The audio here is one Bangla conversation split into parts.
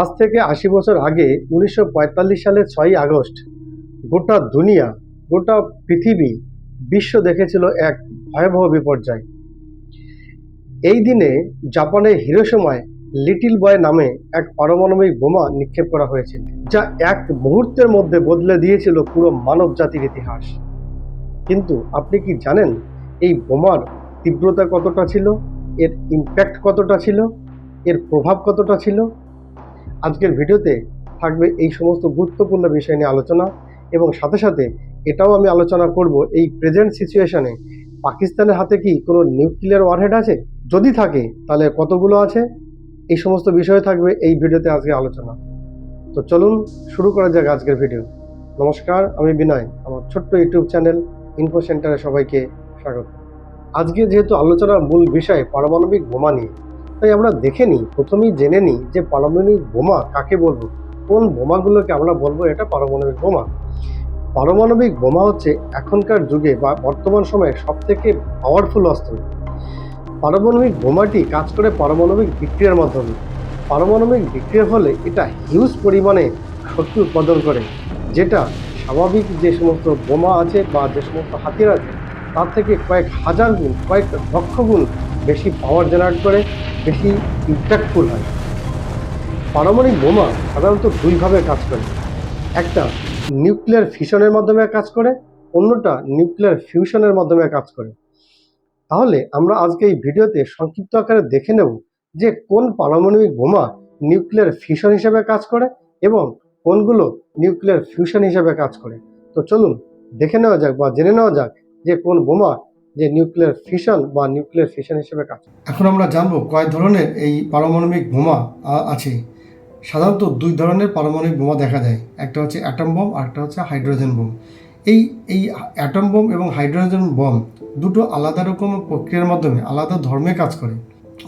আজ থেকে আশি বছর আগে উনিশশো পঁয়তাল্লিশ সালের ছয়ই আগস্ট, গোটা দুনিয়া, গোটা পৃথিবী বিশ্ব দেখেছিল এক ভয়াবহ বিপর্যয়। এই দিনে জাপানের হিরোসময় লিটিল বয় নামে এক পারমাণবিক বোমা নিক্ষেপ করা হয়েছিল যা এক মুহূর্তের মধ্যে বদলে দিয়েছিল পুরো মানব জাতির ইতিহাস। কিন্তু আপনি কি জানেন এই বোমার তীব্রতা কতটা ছিল? এর ইম্প্যাক্ট কতটা ছিল? এর প্রভাব কতটা ছিল? আজকের ভিডিওতে থাকবে এই সমস্ত গুরুত্বপূর্ণ বিষয় নিয়ে আলোচনা এবং সাথে সাথে এটাও আমি আলোচনা করব এই প্রেজেন্ট সিচুয়েশনে পাকিস্তানের হাতে কি কোনো নিউক্লিয়ার ওয়ারহেড আছে? যদি থাকে, তাহলে কতগুলো আছে? এই সমস্ত বিষয় থাকবে এই ভিডিওতে আজকে আলোচনা। তো চলুন শুরু করা যাক আজকের ভিডিও নমস্কার, আমি বিনয়, আমার ছোট্ট ইউটিউব চ্যানেল ইনফো সেন্টারে সবাইকে স্বাগত। আজকে যেহেতু আলোচনার মূল বিষয় পারমাণবিক বোমা নিয়ে তাই আমরা দেখে নিই, প্রথমেই জেনে নিই যে পারমাণবিক বোমা কাকে বলব, কোন বোমাগুলোকে আমরা বলব এটা পারমাণবিক বোমা। পারমাণবিক বোমা হচ্ছে এখনকার যুগে বা বর্তমান সময়ে সব থেকে পাওয়ারফুল অস্ত্র। পারমাণবিক বোমাটি কাজ করে পারমাণবিক বিক্রিয়ার মাধ্যমে। পারমাণবিক বিক্রিয়ার ফলে এটা হিউজ পরিমাণে শক্তি উৎপাদন করে, যেটা স্বাভাবিক যে সমস্ত বোমা আছে বা যে সমস্ত হাতিয়ার আছে, তার থেকে কয়েক হাজার গুণ, কয়েক লক্ষ গুণ বেশি পাওয়ার জেনারেট করে, বেশি ইম্প্যাক্টফুল হয়। পারমাণবিক বোমা সাধারণত দুইভাবে কাজ করে। একটা নিউক্লিয়ার ফিশনের মাধ্যমে কাজ করে, অন্যটা নিউক্লিয়ার ফিউশনের মাধ্যমে কাজ করে। তাহলে আমরা আজকে এই ভিডিওতে সংক্ষিপ্ত আকারে দেখে নেব যে কোন পারমাণবিক বোমা নিউক্লিয়ার ফিশন হিসেবে কাজ করে এবং কোনগুলো নিউক্লিয়ার ফিউশন হিসেবে কাজ করে। তো চলুন দেখে নেওয়া যাক বা জেনে নেওয়া যাক যে কোন বোমা যে নিউক্লিয়ার ফিশন বা নিউক্লিয়ার ফিশন হিসেবে কাজ এখন আমরা জানব কয় ধরনের এই পারমাণবিক বোমা আছে। সাধারণত দুই ধরনের পারমাণবিক বোমা দেখা যায়। একটা হচ্ছে অ্যাটম বোম আর একটা হচ্ছে হাইড্রোজেন বোম এই এই অ্যাটম বোম এবং হাইড্রোজেন বোম দুটো আলাদা রকম প্রক্রিয়ার মাধ্যমে আলাদা ধর্মে কাজ করে।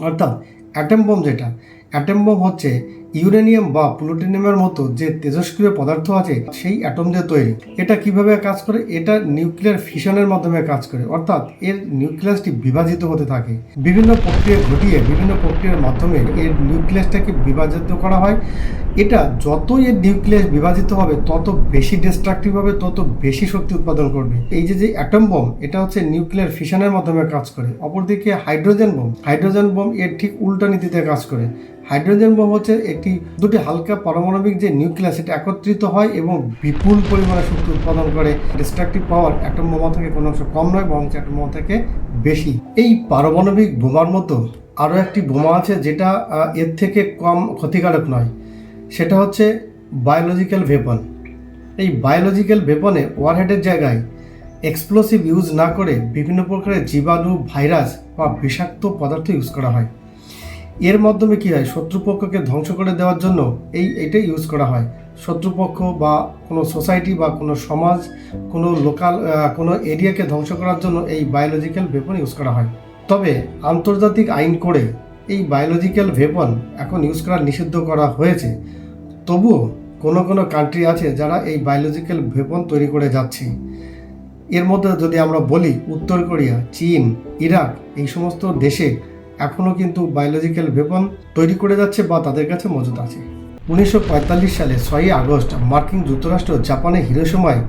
অর্থাৎ অ্যাটম বোম যেটা অ্যাটম বোম হচ্ছে ইউরেনিয়াম বা প্লুটোনিয়ামের মতো যে তেজস্ক্রিয় পদার্থ আছে, সেই অ্যাটম দিয়ে তৈরি। এটা কীভাবে কাজ করে? এটা নিউক্লিয়ার ফিশনের মাধ্যমে কাজ করে। অর্থাৎ এর নিউক্লিয়াসটি বিভাজিত হতে থাকে। বিভিন্ন প্রক্রিয়া ঘটিয়ে বিভিন্ন প্রক্রিয়ার মাধ্যমে এর নিউক্লিয়াসটাকে বিভাজিত করা হয়। এটা যত এর নিউক্লিয়াস বিভাজিত হবে, তত বেশি ডিস্ট্রাকটিভ হবে, তত বেশি শক্তি উৎপাদন করবে। এই যে যে অ্যাটম বোম এটা হচ্ছে নিউক্লিয়ার ফিশনের মাধ্যমে কাজ করে। অপরদিকে হাইড্রোজেন বোম হাইড্রোজেন বোম এর ঠিক উল্টা নীতিতে কাজ করে। হাইড্রোজেন বোম হচ্ছে একটি দুটি হালকা পারমাণবিক যে নিউক্লিয়াস, সেটা একত্রিত হয় এবং বিপুল পরিমাণে শক্তি উৎপাদন করে। ডিস্ট্রাকটিভ পাওয়ার অ্যাটম বোমা থেকে কোনো অংশ কম নয় বরং অ্যাটম বোমা থেকে বেশি। এই পারমাণবিক বোমার মতো আরও একটি বোমা আছে যেটা এর থেকে কম ক্ষতিকারক নয়। সেটা হচ্ছে বায়োলজিক্যাল ভেপন এই বায়োলজিক্যাল ভেপনে ওয়ারহেডের জায়গায় এক্সপ্লোসিভ ইউজ না করে বিভিন্ন প্রকারের জীবাণু ভাইরাস বা বিষাক্ত পদার্থ ইউজ করা হয়। এর মাধ্যমে কি হয়? শত্রুপক্ষকে ধ্বংস করে দেওয়ার জন্য এই এটা ইউজ করা হয়। শত্রুপক্ষ বা কোনো সোসাইটি বা কোনো সমাজ, কোনো লোকাল কোনো এরিয়াকে ধ্বংস করার জন্য এই বায়োলজিক্যাল ভেপন ইউজ করা হয়। তবে আন্তর্জাতিক আইন করে এই বায়োলজিক্যাল ভেপন এখন ইউজ করা নিষিদ্ধ করা হয়েছে। তবুও কোনো কোনো কান্ট্রি আছে যারা এই বায়োলজিক্যাল ভেপন তৈরি করে যাচ্ছে। এর মধ্যে যদি আমরা বলি, উত্তর কোরিয়া, চীন, ইরাক এই সমস্ত দেশে এখনও কিন্তু বায়োলজিক্যাল ভেপন তৈরি করে যাচ্ছে বা তাদের কাছে মজুদ আছে। উনিশশো পঁয়তাল্লিশ সালে ছয়ই আগস্ট মার্কিন যুক্তরাষ্ট্র জাপানের হিরোসময়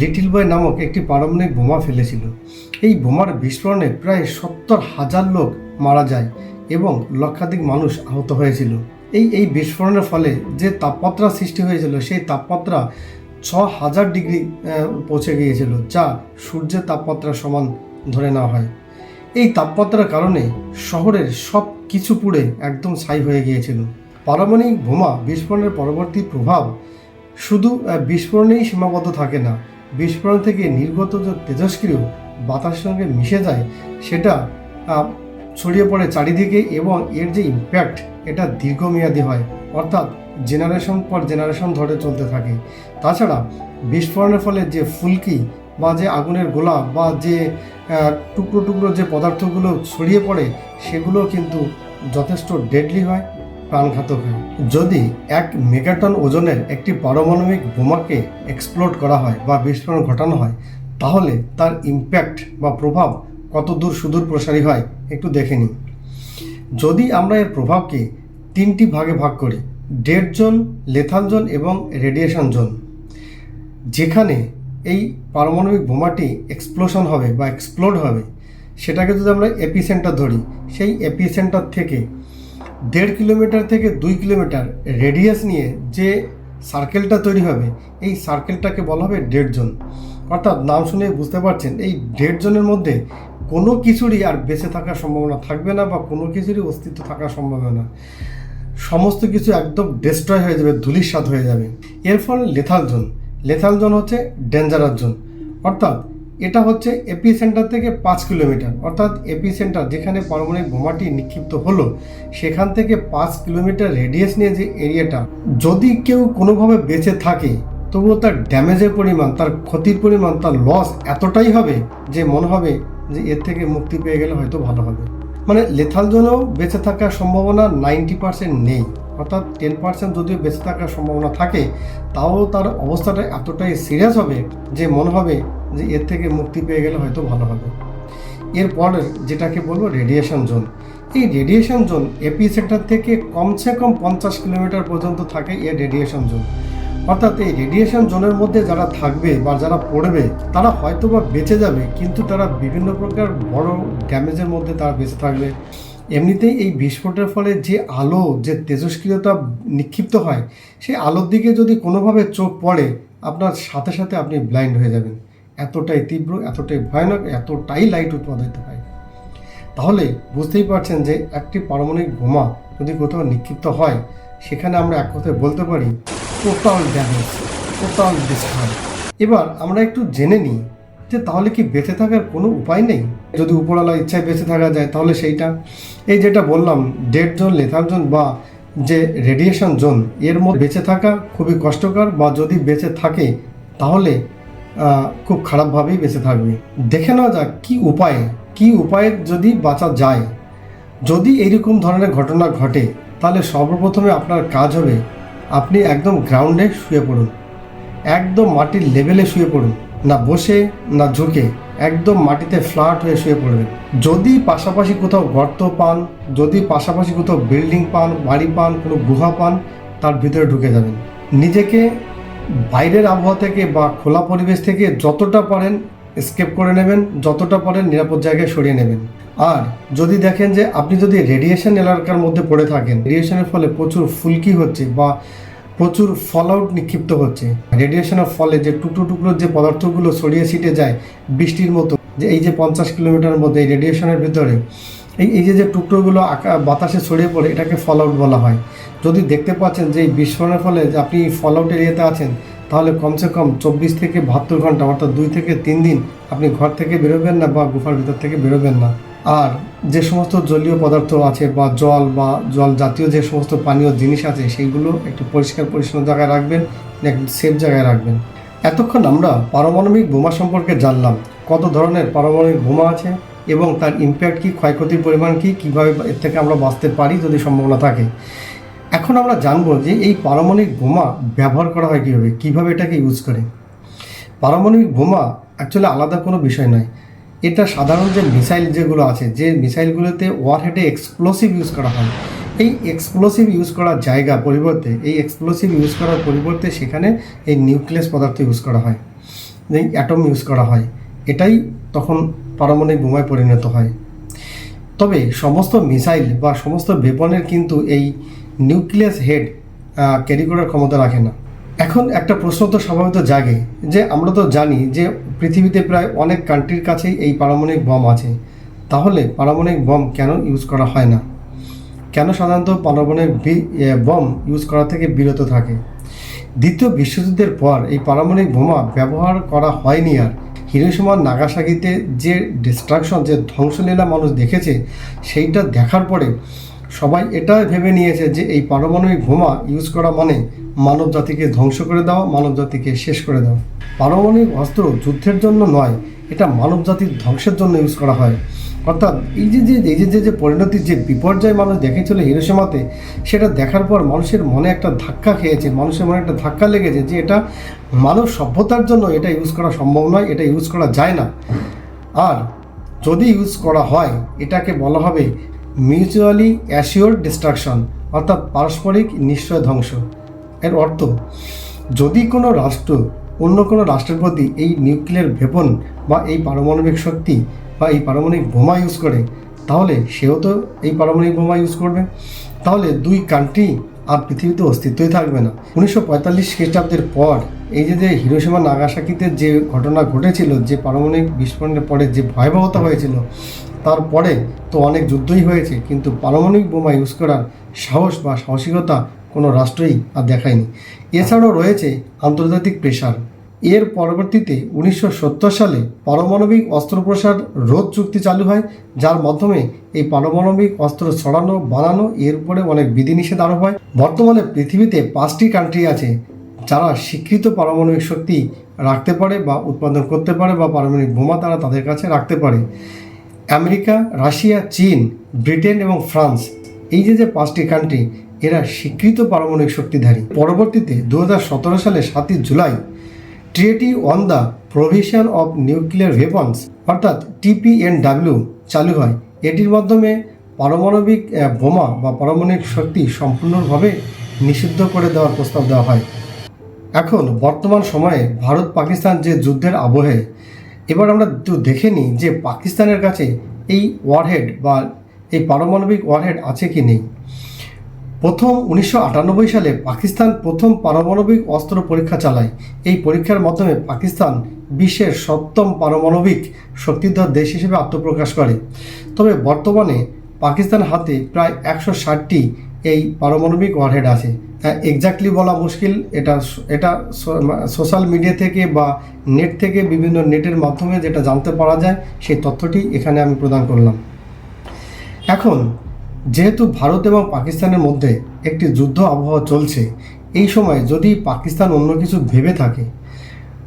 লিটিল বয় নামক একটি পারমাণবিক বোমা ফেলেছিল। এই বোমার বিস্ফোরণে প্রায় সত্তর হাজার লোক মারা যায় এবং লক্ষাধিক মানুষ আহত হয়েছিল। এই এই বিস্ফোরণের ফলে যে তাপমাত্রা সৃষ্টি হয়েছিল সেই তাপমাত্রা ছ হাজার ডিগ্রি পৌঁছে গিয়েছিল, যা সূর্যের তাপমাত্রা সমান ধরে নেওয়া হয়। এই তাপমাত্রার কারণে শহরের সব কিছু পুড়ে একদম ছাই হয়ে গিয়েছিল। পারমাণবিক বোমা বিস্ফোরণের পরবর্তী প্রভাব শুধু বিস্ফোরণেই সীমাবদ্ধ থাকে না, বিস্ফোরণ থেকে নির্গত যে তেজস্ক্রিয় বাতাসের সঙ্গে মিশে যায়, সেটা ছড়িয়ে পড়ে চারিদিকে এবং এর যে ইম্প্যাক্ট এটা দীর্ঘমেয়াদী হয়, অর্থাৎ জেনারেশন পর জেনারেশন ধরে চলতে থাকে। তাছাড়া বিস্ফোরণের ফলে যে ফুলকি বা যে আগুনের গোলা বা যে টুকরো টুকরো যে পদার্থগুলো ছড়িয়ে পড়ে, সেগুলো কিন্তু যথেষ্ট ডেডলি হয়, প্রাণঘাতক হয়। যদি এক মেগাটন ওজনের একটি পারমাণবিক বোমাকে এক্সপ্লোড করা হয় বা বিস্ফোরণ ঘটানো হয়, তাহলে তার ইম্প্যাক্ট বা প্রভাব কত দূর সুদূর প্রসারী হয়, একটু দেখে নিই যদি আমরা এর প্রভাবকে তিনটি ভাগে ভাগ করি ডেড জোন লেথাল জোন এবং রেডিয়েশন জোন, যেখানে এই পারমাণবিক বোমাটি এক্সপ্লোশন হবে বা এক্সপ্লোড হবে, সেটাকে যদি আমরা এপি সেন্টার ধরি, সেই এপি সেন্টার থেকে দেড় কিলোমিটার থেকে দুই কিলোমিটার রেডিয়াস নিয়ে যে সার্কেলটা তৈরি হবে, এই সার্কেলটাকে বলা হবে ডেড জোন অর্থাৎ নাম শুনে বুঝতে পারছেন, এই ডেড জোনের মধ্যে কোনো কিছুরই আর বেঁচে থাকার সম্ভাবনা থাকবে না বা কোনো কিছুরই অস্তিত্ব থাকার সম্ভাবনা সমস্ত কিছু একদম ডিস্ট্রয় হয়ে যাবে ধুলির ধুলিস্বাদ হয়ে যাবে। এর ফলে লেথাল জোন লেথাল জোন হচ্ছে ডেঞ্জারাস জোন। অর্থাৎ এটা হচ্ছে এপি সেন্টার থেকে পাঁচ কিলোমিটার। অর্থাৎ এপি সেন্টার যেখানে পারমাণবিক বোমাটি নিক্ষিপ্ত হলো, সেখান থেকে পাঁচ কিলোমিটার রেডিয়াস নিয়ে যে এরিয়াটা যদি কেউ কোনোভাবে বেঁচে থাকে, তবুও তার ড্যামেজের পরিমাণ, তার ক্ষতির পরিমাণ, তার লস এতটাই হবে যে মনে হবে যে এর থেকে মুক্তি পেয়ে গেলে হয়তো ভালো হবে। মানে লেথাল জোনেও বেঁচে থাকার সম্ভাবনা নাইনটি পার্সেন্ট নেই। অর্থাৎ টেন পার্সেন্ট যদিও বেঁচে থাকার সম্ভাবনা থাকে, তাও তার অবস্থাটা এতটাই সিরিয়াস হবে যে মনে হবে যে এর থেকে মুক্তি পেয়ে গেলে হয়তো ভালো হবে। এরপরের যেটাকে বলব রেডিয়েশন জোন এই রেডিয়েশন জোন এপি সেন্টার থেকে কমসে কম পঞ্চাশ কিলোমিটার পর্যন্ত থাকে এর রেডিয়েশন জোন অর্থাৎ এই রেডিয়েশন জোনের মধ্যে যারা থাকবে বা যারা পড়বে, তারা হয়তো বা বেঁচে যাবে, কিন্তু তারা বিভিন্ন প্রকার বড় ড্যামেজের মধ্যে তারা বেঁচে থাকবে। এমনিতেই এই বিস্ফোটের ফলে যে আলো, যে তেজস্ক্রিয়তা নিক্ষিপ্ত হয়, সেই আলোর দিকে যদি কোনোভাবে চোখ পড়ে, আপনার সাথে সাথে আপনি ব্লাইন্ড হয়ে যাবেন। এতটাই তীব্র, এতটাই ভয়ানক, এতটাই লাইট উৎপাদিত হয়। তাহলে বুঝতেই পারছেন যে একটি পারমাণবিক বোমা যদি কোথাও নিক্ষিপ্ত হয়, সেখানে আমরা এক কথায় বলতে পারি টোটাল ড্যামেজ টোটাল ডিস্ট্রয় এবার আমরা একটু জেনে নিই যে তাহলে কি বেঁচে থাকার কোনো উপায় নেই? যদি উপরওয়ালা ইচ্ছায় বেঁচে থাকা যায়, তাহলে সেইটা। এই যেটা বললাম ডেড জোন লেথার জোন বা যে রেডিয়েশন জোন এর মধ্যে বেঁচে থাকা খুবই কষ্টকর বা যদি বেঁচে থাকে, তাহলে খুব খারাপভাবেই বেঁচে থাকবে। দেখে নেওয়া যাক কী উপায়ে কী উপায়ে যদি বাঁচা যায়। যদি এইরকম ধরনের ঘটনা ঘটে, তাহলে সর্বপ্রথমে আপনার কাজ হবে, আপনি একদম গ্রাউন্ডে শুয়ে পড়ুন। একদম মাটির লেভেলে শুয়ে পড়ুন। না বসে, না ঝুঁকে, একদম মাটিতে ফ্ল্যাট হয়ে শুয়ে পড়বেন। যদি পাশাপাশি কোথাও গর্ত পান, যদি পাশাপাশি কোথাও বিল্ডিং পান, বাড়ি পান, কোনো গুহা পান, তার ভিতরে ঢুকে যাবেন। নিজেকে বাইরের আবহাওয়া থেকে বা খোলা পরিবেশ থেকে যতটা পারেন স্কেপ করে নেবেন, যতটা পারেন নিরাপদ জায়গায় সরিয়ে নেবেন। আর যদি দেখেন যে আপনি যদি রেডিয়েশন এলাকার মধ্যে পড়ে থাকেন রেডিয়েশনের ফলে প্রচুর ফুলকি হচ্ছে বা প্রচুর ফল আউট নিক্ষিপ্ত হচ্ছে। রেডিয়েশনের ফলে যে টুকরো টুকরো যে পদার্থগুলো ছড়িয়ে ছিটে যায় বৃষ্টির মতো, যে এই যে পঞ্চাশ কিলোমিটার মধ্যে এই রেডিয়েশনের ভিতরে, এই এই যে যে টুকরোগুলো আকা, বাতাসে ছড়িয়ে পড়ে, এটাকে ফল আউট বলা হয়। যদি দেখতে পাচ্ছেন যে এই বিস্ফোরণের ফলে যে আপনি ফল আউট এরিয়াতে আছেন, তাহলে কমসে কম চব্বিশ থেকে বাহাত্তর ঘণ্টা, অর্থাৎ দুই থেকে তিন দিন আপনি ঘর থেকে বেরোবেন না বা গুফার ভিতর থেকে বেরোবেন না। আর যে সমস্ত জলীয় পদার্থ আছে বা জল বা জল জাতীয় যে সমস্ত পানীয় জিনিস আছে সেইগুলো একটু পরিষ্কার পরিচ্ছন্ন জায়গায় রাখবেন একটু সেফ জায়গায় রাখবেন। এতক্ষণ আমরা পারমাণবিক বোমা সম্পর্কে জানলাম, কত ধরনের পারমাণবিক বোমা আছে এবং তার ইম্প্যাক্ট কী, ক্ষয়ক্ষতির পরিমাণ কী, কীভাবে এর থেকে আমরা বাঁচতে পারি যদি সম্ভাবনা থাকে। এখন আমরা জানব যে এই পারমাণবিক বোমা ব্যবহার করা হয় কীভাবে কীভাবে এটাকে ইউজ করে। পারমাণবিক বোমা অ্যাকচুয়ালি আলাদা কোনো বিষয় নয়। এটা সাধারণ যে মিসাইল যেগুলো আছে, যে মিসাইলগুলোতে ওয়ারহেডে এক্সপ্লোসিভ ইউজ করা হয়, এই এক্সপ্লোসিভ ইউজ করার জায়গা পরিবর্তে, এই এক্সপ্লোসিভ ইউজ করার পরিবর্তে সেখানে এই নিউক্লিয়াস পদার্থ ইউজ করা হয়, এই অ্যাটম ইউজ করা হয়। এটাই তখন পারমাণবিক বোমায় পরিণত হয়। তবে সমস্ত মিসাইল বা সমস্ত বেপনের কিন্তু এই নিউক্লিয়াস হেড ক্যারি করার ক্ষমতা রাখে না। এখন একটা প্রশ্ন তো স্বাভাবিক জাগে, যে আমরা তো জানি যে পৃথিবীতে প্রায় অনেক কান্ট্রির কাছেই এই পারমাণবিক বম আছে। তাহলে পারমাণবিক বম কেন ইউজ করা হয় না? কেন সাধারণত পারমাণবিক বম ইউজ করা থেকে বিরত থাকে? দ্বিতীয় বিশ্বযুদ্ধের পর এই পারমাণবিক বোমা ব্যবহার করা হয়নি আর। হিরোসীমা নাগাসাকিতে যে ডিস্ট্রাকশন যে ধ্বংসলীলা মানুষ দেখেছে, সেইটা দেখার পরে সবাই এটা ভেবে নিয়েছে যে এই পারমাণবিক বোমা ইউজ করা মানে মানব জাতিকে ধ্বংস করে দেওয়া মানব জাতিকে শেষ করে দেওয়া পারমাণবিক অস্ত্র যুদ্ধের জন্য নয়, এটা মানব জাতির ধ্বংসের জন্য ইউজ করা হয়। অর্থাৎ এই যে যে এই যে যে যে পরিণতির যে বিপর্যয় মানুষ দেখেছিল হিরোসীমাতে সেটা দেখার পর মানুষের মনে একটা ধাক্কা খেয়েছে, মানুষের মনে একটা ধাক্কা লেগেছে যে এটা মানব সভ্যতার জন্য এটা ইউজ করা সম্ভব নয়, এটা ইউজ করা যায় না। আর যদি ইউজ করা হয়, এটাকে বলা হবে মিউচুয়ালি অ্যাসিওর ডিস্ট্রাকশন অর্থাৎ পারস্পরিক নিশ্চয় ধ্বংস। এর অর্থ, যদি কোনো রাষ্ট্র, অন্য কোনো রাষ্ট্রের প্রতি এই নিউক্লিয়ার ভেপন বা এই পারমাণবিক শক্তি বা এই পারমাণবিক বোমা ইউজ করে, তাহলে সেও তো এই পারমাণবিক বোমা ইউজ করবে। তাহলে দুই কান্ট্রি আর পৃথিবীতে অস্তিত্বই থাকবে না। উনিশশো পঁয়তাল্লিশ খ্রিস্টাব্দের পর এই যে যে হিরোসীমা নাগাসাকিতে যে ঘটনা ঘটেছিল, যে পারমাণবিক বিস্ফোরণের পরে যে ভয়াবহতা হয়েছিল, তারপরে তো অনেক যুদ্ধই হয়েছে, কিন্তু পারমাণবিক বোমা ইউজ করার সাহস বা সাহসিকতা কোনো রাষ্ট্রই আর দেখায়নি। এছাড়াও রয়েছে আন্তর্জাতিক প্রেশার। এর পরবর্তীতে উনিশশো সত্তর সালে পারমাণবিক অস্ত্র প্রসার রোধ চুক্তি চালু হয়, যার মাধ্যমে এই পারমাণবিক অস্ত্র ছড়ানো, বানানো, এর উপরে অনেক বিধিনিষেধ আরোপ হয়। বর্তমানে পৃথিবীতে পাঁচটি কান্ট্রি আছে, যারা স্বীকৃত পারমাণবিক শক্তি রাখতে পারে বা উৎপাদন করতে পারে বা পারমাণবিক বোমা তারা তাদের কাছে রাখতে পারে। আমেরিকা, রাশিয়া, চীন, ব্রিটেন এবং ফ্রান্স, এই যে যে পাঁচটি কান্ট্রি এরা স্বীকৃত পারমাণবিক শক্তিধারী। পরবর্তীতে দু হাজার সতেরো সালে সাতই July treaty on the prohibition of nuclear weapons অর্থাৎ টিপিএনডাব্লিউ, চালু হয়। এটির মাধ্যমে পারমাণবিক বোমা বা পারমাণবিক শক্তি সম্পূর্ণভাবে নিষিদ্ধ করে দেওয়ার প্রস্তাব দেওয়া হয়। এখন বর্তমান সময়ে ভারত পাকিস্তান যে যুদ্ধের আবহে, এবার আমরা একটু দেখে নিই যে পাকিস্তানের কাছে এই ওয়ারহেড বা এই পারমাণবিক ওয়ারহেড আছে কি নেই। প্রথম উনিশশো আটানব্বই সালে পাকিস্তান প্রথম পারমাণবিক অস্ত্র পরীক্ষা চালায়। এই পরীক্ষার মাধ্যমে পাকিস্তান বিশ্বের সপ্তম পারমাণবিক শক্তিধর দেশ হিসেবে আত্মপ্রকাশ করে। তবে বর্তমানে পাকিস্তান হাতে প্রায় একশো ষাটটি এই পারমাণবিক ওয়ারহেড আছে। এক্স্যাক্টলি বলা মুশকিল, এটা এটা সোশ্যাল মিডিয়া থেকে বা নেট থেকে বিভিন্ন নেটের মাধ্যমে যেটা জানতে পারা যায়, সেই তথ্যটি এখানে আমি প্রদান করলাম। এখন যেহেতু ভারত এবং পাকিস্তানের মধ্যে একটি যুদ্ধ আবহাওয়া চলছে, এই সময় যদি পাকিস্তান অন্য কিছু ভেবে থাকে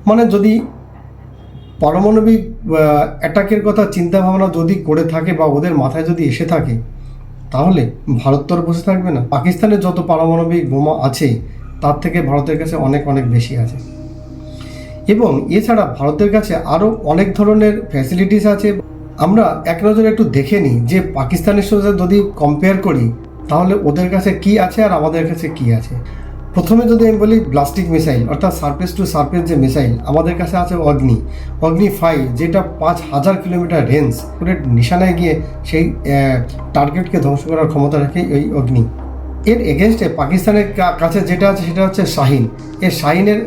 মানে যদি পারমাণবিক অ্যাটাকের কথা চিন্তা ভাবনা যদি করে থাকে বা ওদের মাথায় যদি এসে থাকে, তাহলে ভারত তো আর বসে থাকবে না। পাকিস্তানের যত পারমাণবিক বোমা আছে, তার থেকে ভারতের কাছে অনেক অনেক বেশি আছে। এবং এছাড়া ভারতের কাছে আরও অনেক ধরনের ফ্যাসিলিটিস আছে। আমরা এক নজরে একটু দেখে নিই যে পাকিস্তানের সাথে যদি কম্পেয়ার করি, তাহলে ওদের কাছে কি আছে আর আমাদের কাছে কি আছে? প্রথমে যদি আমি বলি ব্লাস্টিক মিসাইল অর্থাৎ সার্ফেস টু সার্পেস যে মিসাইল আমাদের কাছে আছে অগ্নি। অগ্নি ফাইভ যেটা পাঁচ হাজার কিলোমিটার রেঞ্জ করে নিশানায় গিয়ে সেই টার্গেটকে ধ্বংস করার ক্ষমতা রাখে এই অগ্নি। এর এগেনস্টে পাকিস্তানের কাছে যেটা আছে সেটা হচ্ছে শাহিন। এর শাহিনের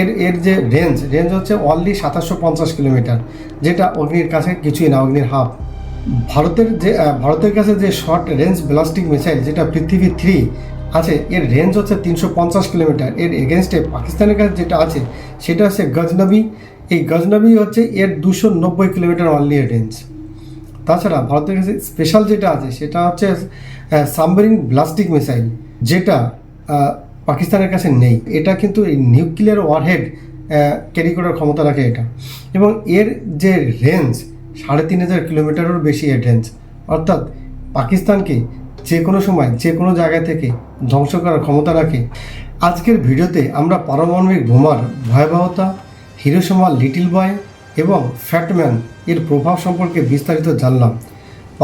এর এর যে রেঞ্জ রেঞ্জ হচ্ছে অনলি সাতাশশো পঞ্চাশ কিলোমিটার, যেটা অগ্নির কাছে কিছুই না, অগ্নির হাফ। ভারতের যে ভারতের কাছে যে শর্ট রেঞ্জ ব্লাস্টিক মিসাইল যেটা পৃথিবী থ্রি আছে, এর রেঞ্জ হচ্ছে তিনশো পঞ্চাশ কিলোমিটার। এর এগেনস্টে পাকিস্তানের কাছে যেটা আছে, সেটা হচ্ছে গজনবী। এই গজনবী হচ্ছে এর দুশো নব্বই কিলোমিটার অনলি রেঞ্জ তাছাড়া ভারতের কাছে স্পেশাল যেটা আছে, সেটা হচ্ছে সাবমেরিন ব্লাস্টিক মিসাইল যেটা পাকিস্তানের কাছে নেই। এটা কিন্তু এই নিউক্লিয়ার ওয়ারহেড ক্যারি করার ক্ষমতা রাখে এটা। এবং এর যে রেঞ্জ সাড়ে তিন হাজার কিলোমিটারেরও বেশি এর রেঞ্জ অর্থাৎ পাকিস্তানকে যে কোনো সময়, যে কোনো জায়গা থেকে ধ্বংস করার ক্ষমতা রাখে। আজকের ভিডিওতে আমরা পারমাণবিক বোমার ভয়াবহতা হিরোসীমা লিটিল বয় এবং ফ্যাটম্যান এর প্রভাব সম্পর্কে বিস্তারিত জানলাম।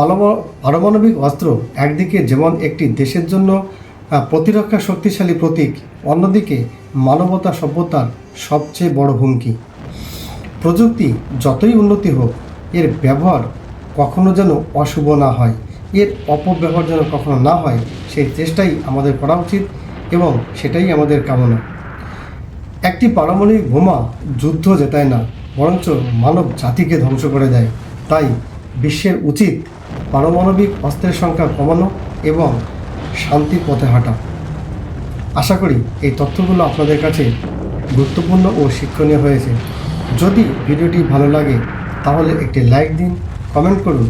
পারমাণবিক অস্ত্র একদিকে যেমন একটি দেশের জন্য প্রতিরক্ষা শক্তিশালী প্রতীক, অন্যদিকে মানবতা সভ্যতার সবচেয়ে বড় হুমকি। প্রযুক্তি যতই উন্নতি হোক, এর ব্যবহার কখনো যেন অশুভ না হয়, এর অপব্যবহার যেন কখনো না হয়, সেই চেষ্টাই আমাদের করা উচিত এবং সেটাই আমাদের কামনা। একটি পারমাণবিক বোমা যুদ্ধ জেতায় না, বরঞ্চ মানব জাতিকে ধ্বংস করে দেয়। তাই বিশ্বের উচিত পারমাণবিক অস্ত্রের সংখ্যা কমানো এবং শান্তির পথে হাঁটা। আশা করি এই তথ্যগুলো আপনাদের কাছে গুরুত্বপূর্ণ ও শিক্ষণীয় হয়েছে। যদি ভিডিওটি ভালো লাগে, তাহলে একটি লাইক দিন, কমেন্ট করুন,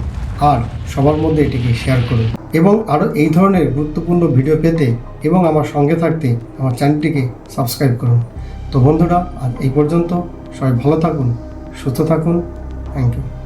আর সবার মধ্যে এটিকে শেয়ার করুন। এবং আরও এই ধরনের গুরুত্বপূর্ণ ভিডিও পেতে এবং আমার সঙ্গে থাকতে আমার চ্যানেলটিকে সাবস্ক্রাইব করুন। তো বন্ধুরা, আজ এই পর্যন্ত সবাই ভালো থাকুন, সুস্থ থাকুন। Thank you